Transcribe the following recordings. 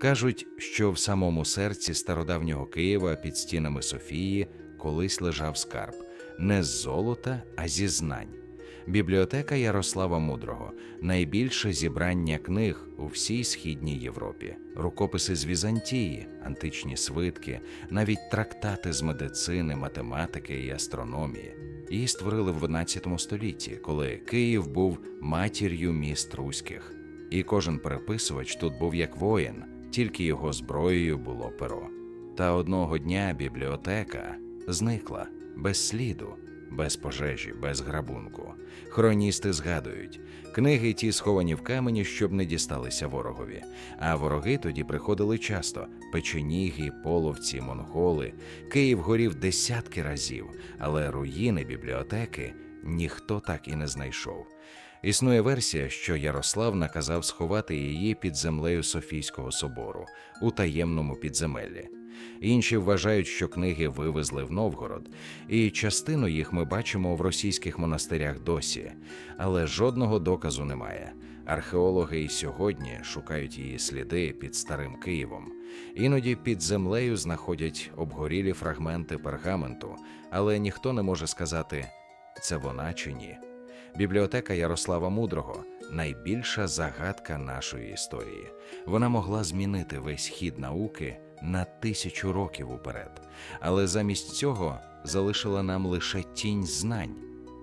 Кажуть, що в самому серці стародавнього Києва під стінами Софії колись лежав скарб не з золота, а зі знань. Бібліотека Ярослава Мудрого найбільше зібрання книг у всій східній Європі, рукописи з Візантії, античні свитки, навіть трактати з медицини, математики і астрономії. Її створили в 11 столітті, коли Київ був матір'ю міст руських. І кожен переписувач тут був як воїн, тільки його зброєю було перо. Та одного дня бібліотека зникла без сліду, без пожежі, без грабунку. Хроністи згадують, книги ті сховані в камені, щоб не дісталися ворогові. А вороги тоді приходили часто: печеніги, половці, монголи. Київ горів десятки разів, але руїни бібліотеки ніхто так і не знайшов. Існує версія, що Ярослав наказав сховати її під землею Софійського собору у таємному підземеллі. Інші вважають, що книги вивезли в Новгород, і частину їх ми бачимо в російських монастирях досі, але жодного доказу немає. Археологи і сьогодні шукають її сліди під старим Києвом. Іноді під землею знаходять обгорілі фрагменти пергаменту, але ніхто не може сказати, це вона чи ні. Бібліотека Ярослава Мудрого найбільша загадка нашої історії. Вона могла змінити весь хід науки на тисячу років уперед, але замість цього залишила нам лише тінь знань,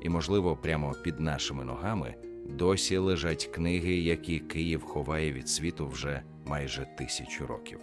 і, можливо, прямо під нашими ногами досі лежать книги, які Київ ховає від світу вже майже тисячу років.